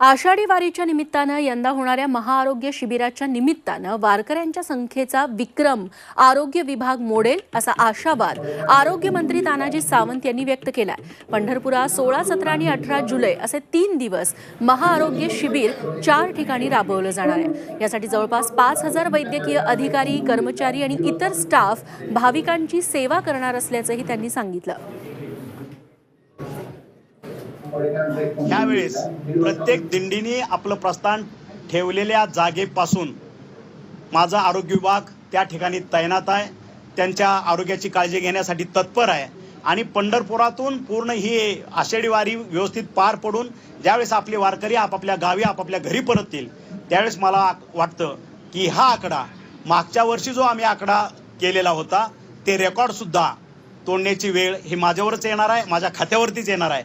आषाढी वारीच्या निमित्तानं यंदा होणाऱ्या महाआरोग्य शिबिराच्या निमित्तानं वारकऱ्यांच्या संख्येचा विक्रम आरोग्य विभाग मोडेल असा आशावाद आरोग्यमंत्री तानाजी सावंत यांनी व्यक्त केलाय. पंढरपुरात सोळा सतरा आणि अठरा जुलै असे तीन दिवस महाआरोग्य शिबिर चार ठिकाणी राबवलं जाणार आहे. यासाठी जवळपास पाच हजार वैद्यकीय अधिकारी कर्मचारी आणि इतर स्टाफ भाविकांची सेवा करणार असल्याचंही त्यांनी सांगितलं. यावेळेस प्रत्येक दिंडीने आपलं प्रस्थान ठेवलेल्या जागेपासून माझा आरोग्य विभाग त्या ठिकाणी तैनात आहे. त्यांच्या आरोग्याची काळजी घेण्यासाठी तत्पर आहे. आणि पंढरपुरातून पूर्ण ही आषाढी वारी व्यवस्थित पार पडून ज्यावेळेस आपले वारकरी आपापल्या गावी आपापल्या घरी परततील त्यावेळेस मला वाटतं की हा आकडा मागच्या वर्षी जो आम्ही आकडा केलेला होता ते रेकॉर्ड सुद्धा तोडण्याची वेळ ही माझ्यावरच येणार आहे माझ्या खात्यावरतीच येणार आहे.